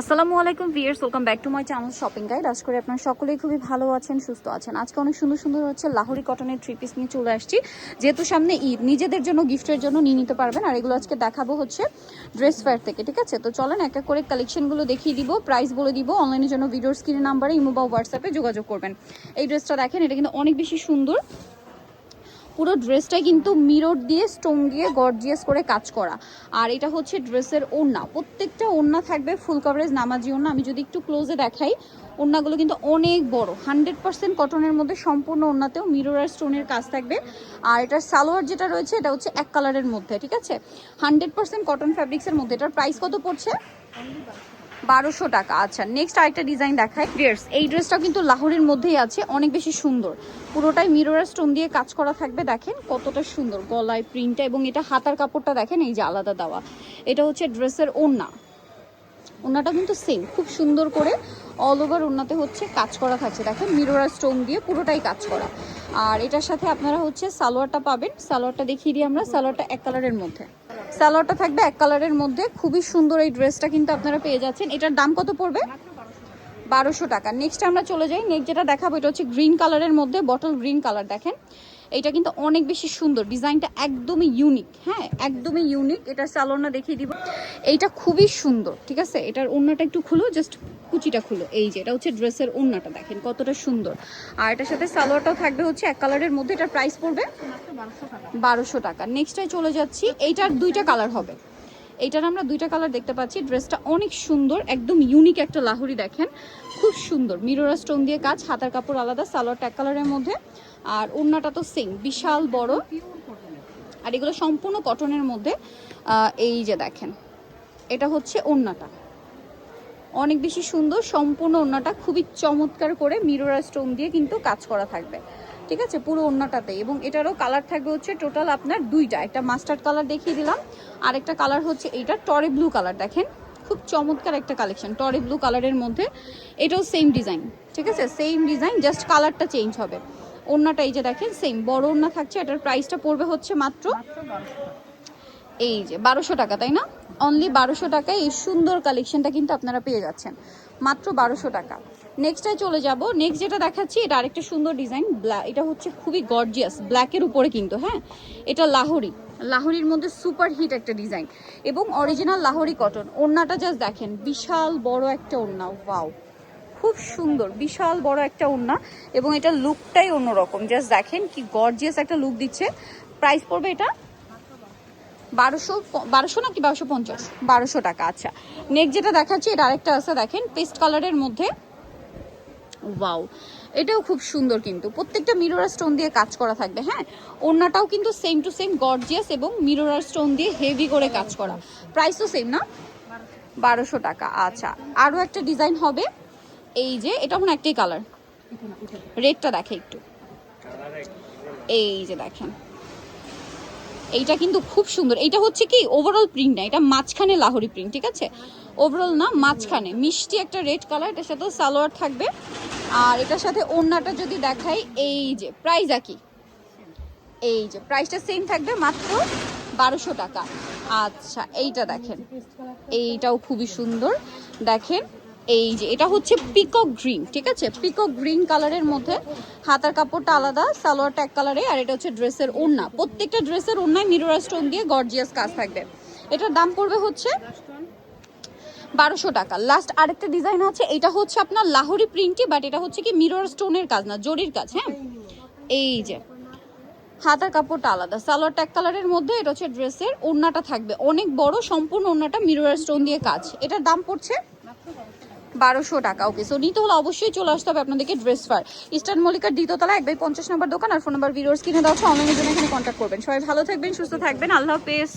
আসসালামু আলাইকুম viewers welcome back to my channel shopping guide. আজ করে আপনারা সকলেই খুবই ভালো আছেন, সুস্থ আছেন। আজকে অনেক সুন্দর সুন্দর হচ্ছে লাহোরি কটনের থ্রি পিস নিয়ে চলে আসছি। যেহেতু সামনে ঈদ, নিজেদের জন্য গিফটের জন্য নিয়ে নিতে পারবেন। আর এগুলো আজকে দেখাবো হচ্ছে ড্রেস ফেয়ার থেকে, ঠিক আছে? তো চলেন এক এক করে কালেকশনগুলো দেখিয়ে দিব প্রাইস বলে দিব অনলাইনের জন্য ভিডিওর স্ক্রিনের নাম্বারে ইমো বা হোয়াটসঅ্যাপে যোগাযোগ করবেন। এই ড্রেসটা দেখেন, এটা কিন্তু অনেক বেশি সুন্দর। পুরো ড্রেসটাই কিন্তু মিরর দিয়ে স্টোন দিয়ে গর্জিয়াস করে কাজ করা। আর এটা হচ্ছে ড্রেসের ওড়না। প্রত্যেকটা ওড়না থাকবে ফুল কভারেজ নামাজি ওড়না। আমি যদি একটু ক্লোজে দেখাই, ওড়নাগুলো কিন্তু অনেক বড়। হান্ড্রেড পার্সেন্ট কটনের মধ্যে সম্পূর্ণ ওড়নাতেও মিরর আর স্টোনের কাজ থাকবে। আর এটার সালোয়ার যেটা রয়েছে, এটা হচ্ছে এক কালারের মধ্যে, ঠিক আছে? হান্ড্রেড পার্সেন্ট কটন ফ্যাব্রিক্সের মধ্যে। এটার প্রাইস কত পড়ছে? বারোশো টাকা। আচ্ছা নেক্সট আরেকটা ডিজাইন দেখায় ড্রেস এই ড্রেসটা কিন্তু লাহোরের মধ্যেই আছে, অনেক বেশি সুন্দর। পুরোটাই মিরর স্টোন দিয়ে কাজ করা থাকবে, দেখেন কতটা সুন্দর। গলায় প্রিন্টটা এবং এটা হাতার কাপড়টা দেখেন, এই যে আলাদা দেওয়া। এটা হচ্ছে ড্রেসের ওড়না। ওড়নাটা কিন্তু সেম খুব সুন্দর করে অল ওভার ওড়নাতে হচ্ছে কাজ করা থাকছে। দেখেন মিরোরা স্টোন দিয়ে পুরোটাই কাজ করা। আর এটার সাথে আপনারা হচ্ছে সালোয়ারটা পাবেন। সালোয়ারটা দেখিয়ে দিই আমরা, সালোয়ারটা এক কালারের মধ্যে। সালোয়ারটা থাকবে এক কালারের মধ্যে। খুবই সুন্দর এই ড্রেসটা কিন্তু আপনারা পেয়ে যাচ্ছেন। এটার দাম কত পড়বে? বারোশো টাকা। নেক্সট আমরা চলে যাই। নেক্সট যেটা দেখাবো, এটা হচ্ছে গ্রিন কালারের মধ্যে বটল গ্রিন কালার দেখেন। এটা কিন্তু অনেক বেশি সুন্দর। ডিজাইনটা একদমই ইউনিক হ্যাঁ? একদমই ইউনিক এটা স্যালোনা দেখিয়ে দিব। এইটা খুবই সুন্দর, ঠিক আছে? এটার ওড়নাটা একটু খুলো জাস্ট কুচিটা খুলো। এই যে, এটা হচ্ছে ড্রেসের ওড়নাটা, দেখেন কতটা সুন্দর। আর এটার সাথে সালোয়ারটাও থাকবে হচ্ছে এক কালারের মধ্যে। এটার প্রাইস পড়বে বারোশো টাকা। নেক্সটটাই চলে যাচ্ছি। এইটার দুইটা কালার হবে। এইটার আমরা দুইটা কালার দেখতে পাচ্ছি। ড্রেসটা অনেক সুন্দর, একদম ইউনিক একটা লাহুরি দেখেন। খুব সুন্দর। মিরোরা স্টোন দিয়ে কাজ, হাতার কাপড় আলাদা, সালোয়ার এক কালারের মধ্যে। আর ওড়নাটা তো সেম বিশাল বড়। আর এগুলো সম্পূর্ণ কটনের মধ্যে। এই যে দেখেন, এটা হচ্ছে ওড়নাটা। অনেক বেশি সুন্দর, সম্পূর্ণ ওড়নাটা। খুবই চমৎকার করে মিরোরা স্টোন দিয়ে কিন্তু কাজ করা থাকবে। ঠিক আছে? পুরো ওড়নাটাতে। এবং এটারও কালার থাকবে হচ্ছে টোটাল আপনার দুইটা। একটা মাস্টার্ড কালার দেখিয়ে দিলাম। আর একটা কালার হচ্ছে এইটা টরে ব্লু কালার দেখেন? খুব চমৎকার একটা কালেকশন টরে ব্লু কালারের মধ্যে। এটাও সেম ডিজাইন ঠিক আছে? সেম ডিজাইন জাস্ট কালারটা চেঞ্জ হবে। ওড়নাটা এই যে দেখেন সেম বড় ওড়না থাকছে এটার প্রাইসটা পড়বে হচ্ছে মাত্র এই যে বারোশো টাকা তাই না? অনলি বারোশো টাকায় এই সুন্দর কালেকশনটা কিন্তু আপনারা পেয়ে যাচ্ছেন। মাত্র বারোশো টাকা। নেক্সটটায় চলে যাব। নেক্সট যেটা দেখাচ্ছি, এটা আরেকটা সুন্দর ডিজাইন এটা হচ্ছে খুবই গর্জিয়াস ব্ল্যাকের উপরে কিন্তু হ্যাঁ? এটা লাহোরি। লাহোরির মধ্যে সুপার হিট একটা ডিজাইন এবং অরিজিনাল লাহোরি কটন ওড়নাটা জাস্ট দেখেন, বিশাল বড় একটা ওড়না ওয়াও খুব সুন্দর, বিশাল বড় একটা ওড়না। এবং এটা লুকটাই অন্যরকম। জাস্ট দেখেন কি গর্জিয়াস একটা লুক দিচ্ছে। প্রাইস পড়বে এটা বারোশো বারোশো নাকি বারোশো পঞ্চাশ? বারোশো টাকা আচ্ছা। নেক্সট যেটা দেখাচ্ছি, এটা আরেকটা আছে, দেখেন, পেস্ট কালারের মধ্যে। ওয়াও, এটাও খুব সুন্দর কিন্তু। প্রত্যেকটা মিরোরার স্টোন দিয়ে কাজ করা থাকবে হ্যাঁ? ওড়নাটাও কিন্তু সেম টু সেম গর্জিয়াস এবং মিরোরার স্টোন দিয়ে হেভি করে কাজ করা। প্রাইস তো সেম না? বারোশো টাকা আচ্ছা। আরও একটা ডিজাইন হবে, এই যে, এটা মনে একটাই কালার রেডটা দেখে একটু। এই যে, দেখেন। এইটা কিন্তু খুব সুন্দর। এইটা হচ্ছে কি ওভারঅল প্রিন্ট না, এটা মাঝখানে লাহোরি প্রিন্ট ঠিক আছে? ওভারঅল না, মাঝখানে। মিষ্টি একটা রেড কালার এটার সাথে সালোয়ার থাকবে। আর এটার সাথে ওড়নাটা যদি দেখাই, এই যে প্রাইস একই। এই যে প্রাইসটা সেম থাকবে মাত্র বারোশো টাকা। আচ্ছা এইটা দেখেন। এইটাও খুবই সুন্দর। দেখেন এই যে, এটা হচ্ছে পিকক গ্রিন ঠিক আছে? পিকক গ্রিন কালারের মধ্যে হাতার কাপড়টা আলাদা সালোয়ারটা এক কালারে আর এটা হচ্ছে ড্রেসের ওড়না। প্রত্যেকটা ড্রেসের ওড়নায় মিরোরা স্টোন দিয়ে গর্জিয়াস কাজ থাকবে। এটার দাম পড়বে হচ্ছে বারোশো টাকা। লাস্ট আরেকটা ডিজাইন আছে, এটা হচ্ছে আপনার লাহোরি প্রিন্টই বাট এটা হচ্ছে কি মিরর স্টোনের কাজ না, জরির কাজ হ্যাঁ? এই যে, হাতার কাপড়টা আলাদা সালোয়ারটা এক কালারের মধ্যে এটা হচ্ছে ড্রেসের ওড়নাটা থাকবে। অনেক বড় সম্পূর্ণ ওড়নাটা মিরর স্টোন দিয়ে কাজ। এটার দাম পড়ছে বারোশো টাকা ওকে সো নিতে হলে অবশ্যই চলে আসতে হবে আপনাদেরকে ড্রেস ফার ইস্টার্ন মল্লিকার দ্বিতীয়তলা এক বাই পঞ্চাশ নম্বর দোকান আর ফোন নম্বর ভিডিওস কিনে দেওয়া অনলাইনের জন্য এখানে কন্ট্যাক্ট করবেন। সবাই ভালো থাকবেন, সুস্থ থাকবেন, আল্লাহ হাফেজ।